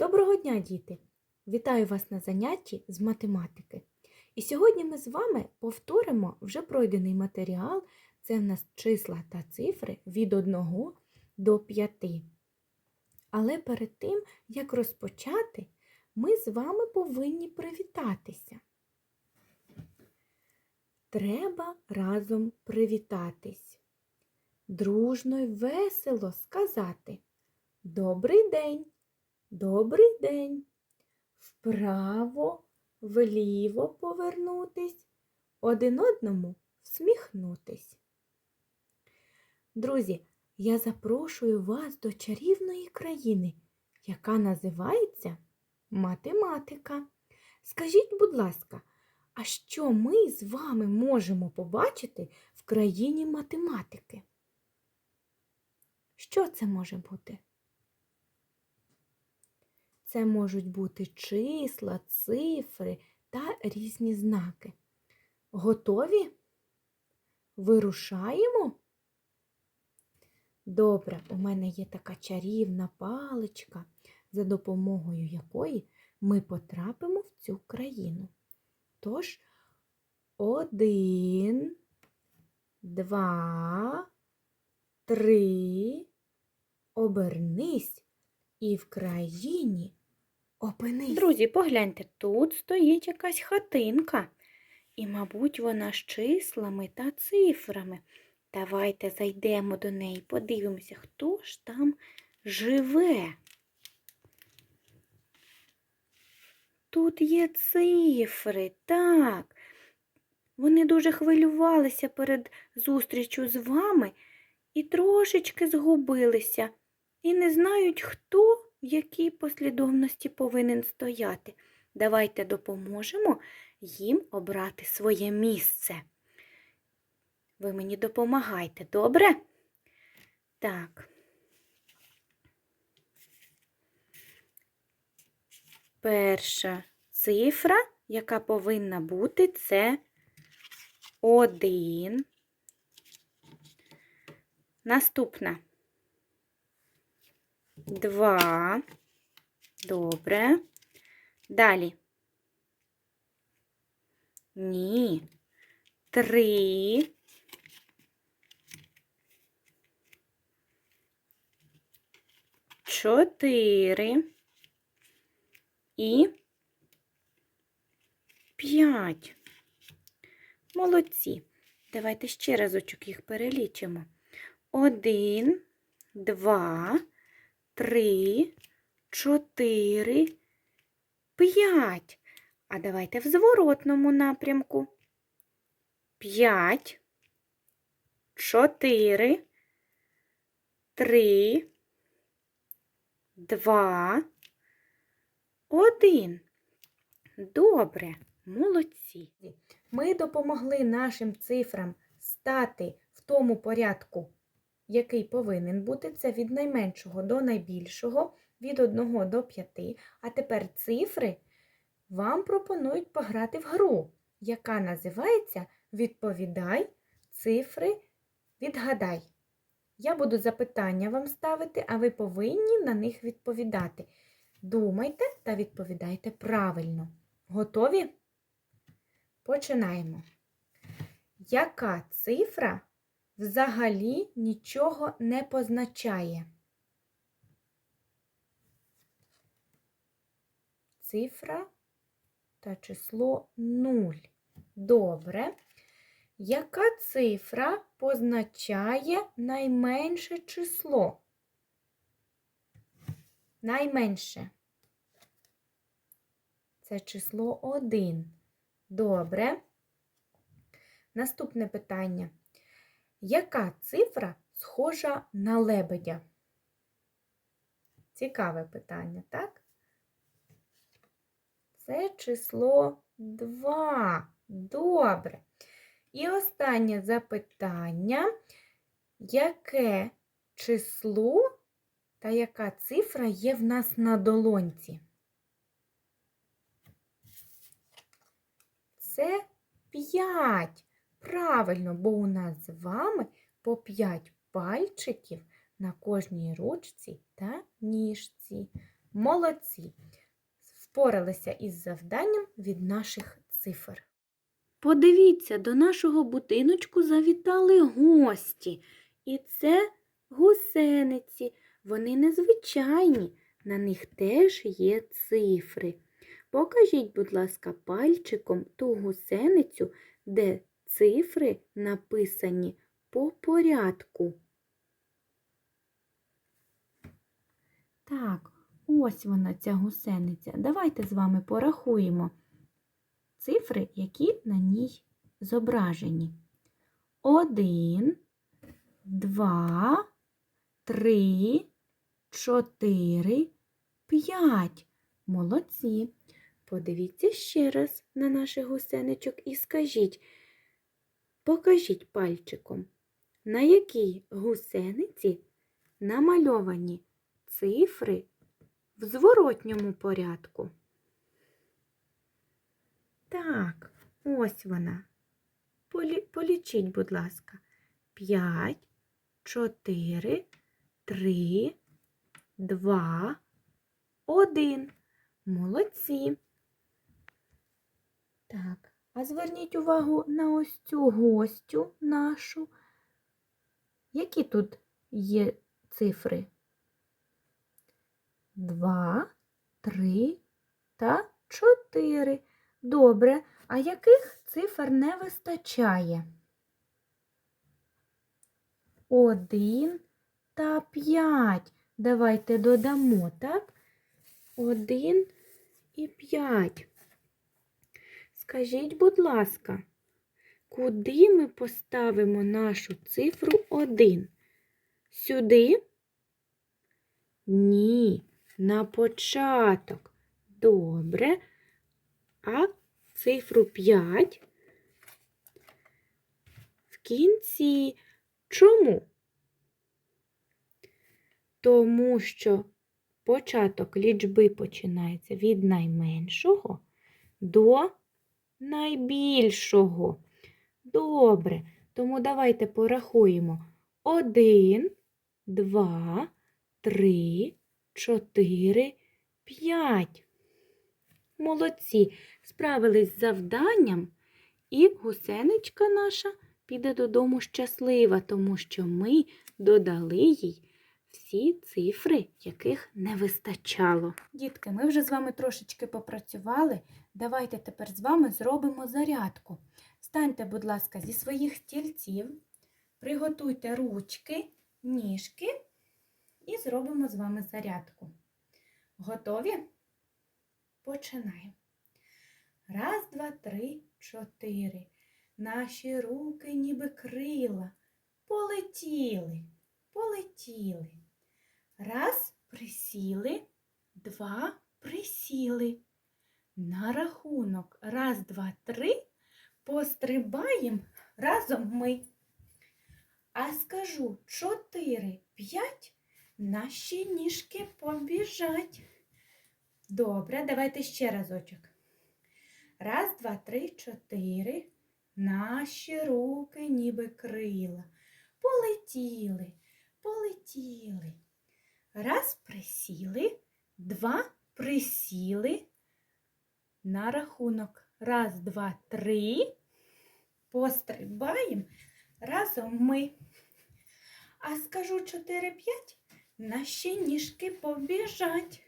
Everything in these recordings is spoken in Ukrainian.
Доброго дня, діти! Вітаю вас на занятті з математики. І сьогодні ми з вами повторимо вже пройдений матеріал. Це в нас числа та цифри від 1 до 5. Але перед тим, як розпочати, ми з вами повинні привітатися. Треба разом привітатись. Дружно й весело сказати Добрий день! Добрий день. Вправо, вліво повернутись, один одному всміхнутись. Друзі, я запрошую вас до чарівної країни, яка називається математика. Скажіть, будь ласка, а що ми з вами можемо побачити в країні математики? Що це може бути? Це можуть бути числа, цифри та різні знаки. Готові? Вирушаємо? Добре, у мене є така чарівна паличка, за допомогою якої ми потрапимо в цю країну. Тож, один, два, три, обернись і в країні опинись. Друзі, погляньте, тут стоїть якась хатинка. І, мабуть, вона з числами та цифрами. Давайте зайдемо до неї, подивимося, хто ж там живе. Тут є цифри, так. Вони дуже хвилювалися перед зустрічю з вами і трошечки згубилися, і не знають, хто в якій послідовності повинен стояти. Давайте допоможемо їм обрати своє місце. Ви мені допомагайте, добре? Так. Перша цифра, яка повинна бути, це один. Наступна. Два. Добре. Далі. Ні. Три. Чотири. І п'ять. Молодці. Давайте ще разочок їх перелічимо. Один, два, три, чотири, п'ять. А давайте в зворотному напрямку. П'ять, чотири, три, два, один. Добре, молодці. Ми допомогли нашим цифрам стати в тому порядку, який повинен бути. Це від найменшого до найбільшого, від 1 до 5. А тепер цифри вам пропонують пограти в гру, яка називається Відповідай цифри, відгадай. Я буду запитання вам ставити, а ви повинні на них відповідати. Думайте та відповідайте правильно. Готові? Починаємо. Яка цифра взагалі нічого не позначає? Цифра та число 0. Добре. Яка цифра позначає найменше число? Найменше. Це число 1. Добре. Наступне питання. Яка цифра схожа на лебедя? Цікаве питання, так? Це число 2. Добре. І останнє запитання. Яке число та яка цифра є в нас на долонці? Це 5. Правильно, бо у нас з вами по 5 пальчиків на кожній ручці та ніжці. Молодці! Впоралися із завданням від наших цифр. Подивіться, до нашого будиночку завітали гості. І це гусениці. Вони незвичайні, на них теж є цифри. Покажіть, будь ласка, пальчиком ту гусеницю, де цифри написані по порядку. Так, ось вона, ця гусениця. Давайте з вами порахуємо цифри, які на ній зображені. Один, два, три, чотири, п'ять. Молодці. Подивіться ще раз на наших гусеничок і скажіть, покажіть пальчиком, на якій гусениці намальовані цифри в зворотньому порядку. Так, ось вона. Полі... Полічіть, будь ласка. П'ять, чотири, три, два, один. Молодці. Так, а зверніть увагу на ось цю гостю нашу. Які тут є цифри? Два, три та чотири. Добре, а яких цифр не вистачає? Один та п'ять. Давайте додамо, так? Один і п'ять. Скажіть, будь ласка, куди ми поставимо нашу цифру один? Сюди? Ні, на початок. Добре. А цифру 5 в кінці. Чому? Тому що початок лічби починається від найменшого до найбільшого. Добре, тому давайте порахуємо. Один, два, три, чотири, п'ять. Молодці, справились з завданням, і гусеничка наша піде додому щаслива, тому що ми додали їй всі цифри, яких не вистачало. Дітки, ми вже з вами трошечки попрацювали. Давайте тепер з вами зробимо зарядку. Станьте, будь ласка, зі своїх стільців, приготуйте ручки, ніжки і зробимо з вами зарядку. Готові? Починаємо. Раз, два, три, чотири. Наші руки, ніби крила. Полетіли, полетіли. Раз присіли, два присіли. На рахунок раз, два, три пострибаємо разом ми. А скажу чотири, п'ять, наші ніжки побіжать. Добре, давайте ще разочок. Раз, два, три, чотири. Наші руки ніби крила. Полетіли, полетіли. Раз присіли, два присіли. На рахунок. Раз, два, три. Пострибаємо разом ми. А скажу чотири, п'ять, наші ніжки побіжать.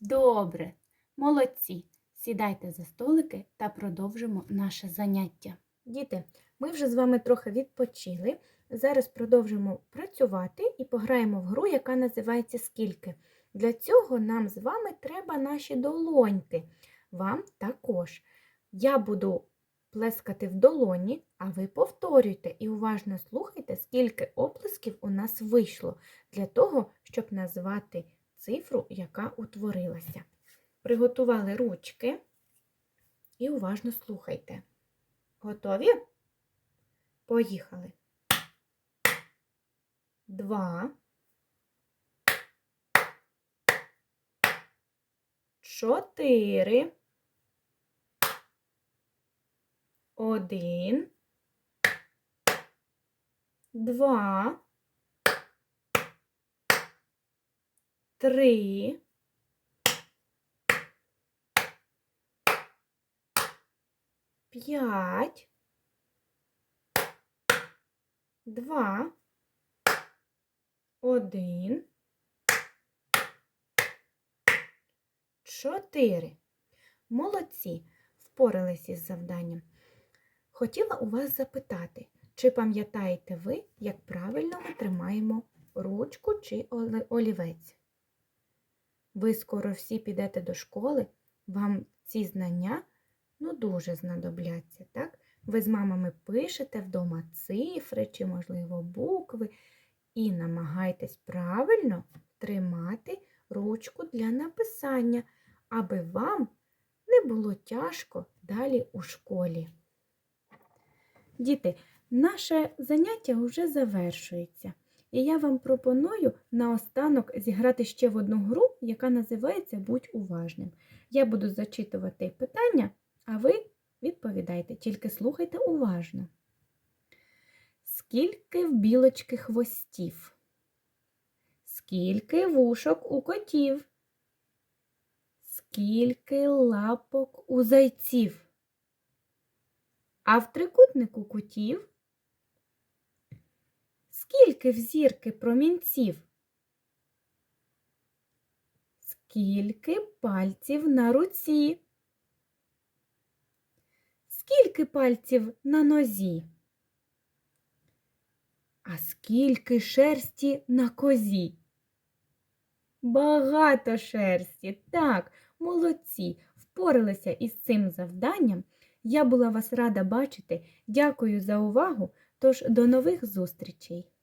Добре, молодці. Сідайте за столики та продовжимо наше заняття. Діти, ми вже з вами трохи відпочили. Зараз продовжимо працювати і пограємо в гру, яка називається Скільки. Для цього нам з вами треба наші долоньки. Вам також. Я буду плескати в долоні, а ви повторюйте і уважно слухайте, скільки оплесків у нас вийшло для того, щоб назвати цифру, яка утворилася. Приготували ручки і уважно слухайте. Готові? Поїхали. Два. Чотири. Один. Два. Три. П'ять. Два. Один. Чотири. Молодці. Впоралися із завданням. Хотіла у вас запитати, чи пам'ятаєте ви, як правильно ми тримаємо ручку чи олівець? Ви скоро всі підете до школи, вам ці знання ну, дуже знадобляться, так? Ви з мамами пишете вдома цифри чи, можливо, букви і намагайтесь правильно тримати ручку для написання, аби вам не було тяжко далі у школі. Діти, наше заняття вже завершується. І я вам пропоную наостанок зіграти ще в одну гру, яка називається Будь уважним. Я буду зачитувати питання, а ви відповідайте, тільки слухайте уважно. Скільки в білочки хвостів? Скільки вушок у котів? Скільки лапок у зайців? А в трикутнику кутів? Скільки в зірки промінців? Скільки пальців на руці? Скільки пальців на нозі? А скільки шерсті на козі? Багато шерсті. Так, молодці, впоралися із цим завданням. Я була вас рада бачити. Дякую за увагу. Тож до нових зустрічей!